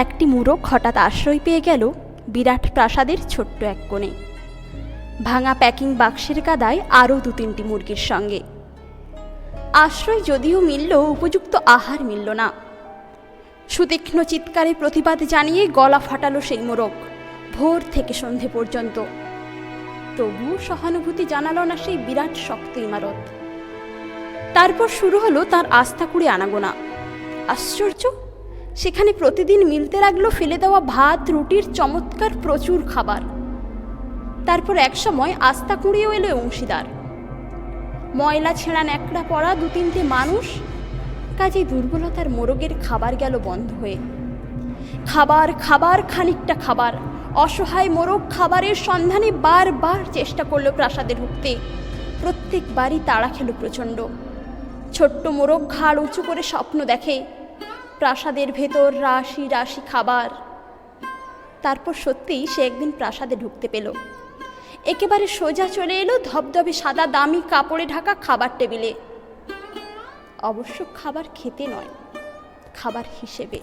একটি মুরগ হঠাৎ আশ্রয় পেয়ে গেল বিরাট প্রাসাদের ছোট্ট এক কোণে। ভাঙা প্যাকিং বাক্সের কাদায় আরও দু তিনটি মুরগির সঙ্গে। আশ্রয় যদিও মিলল, উপযুক্ত আহার মিলল না। সুতীক্ষ্ণ চিৎকারে প্রতিবাদ জানিয়ে গলা ফাটালো সেই মোরগ, ভোর থেকে সন্ধে পর্যন্ত। তবুও সহানুভূতি জানালো না সেই বিরাট শক্ত ইমারত। তারপর শুরু হলো তার আস্থা কুড়ি আনাগোনা। আশ্চর্য সেখানে প্রতিদিন মিলতে লাগল ফেলে দেওয়া ভাত, রুটির চমৎকার প্রচুর খাবার। তারপর একসময় আস্থা কুড়িয়েও এলো অংশীদার। ময়লা ছেঁড়া ন্যাকড়া পড়া দু তিনটে মানুষ কাজে দুর্বলতার মোরগের খাবার গেল বন্ধ হয়ে। খাবার খাবার, খানিকটা খাবার, অসহায় মোরগ খাবারের সন্ধানে বারবার চেষ্টা করল প্রাসাদে ঢুকতে। প্রত্যেকবারই তাড়া খেলো প্রচণ্ড। ছোট্ট মোরগ ঘাড় উঁচু করে স্বপ্ন দেখে। প্রাসাদের ভেতর রাশি রাশি খাবার। তারপর সত্যিই সে একদিন প্রাসাদে ঢুকতে পেল। একেবারে সোজা চলে এলো ধবধবে সাদা দামি কাপড়ে ঢাকা খাবার টেবিলে। অবশ্য খাবার খেতে নয়, খাবার হিসেবে।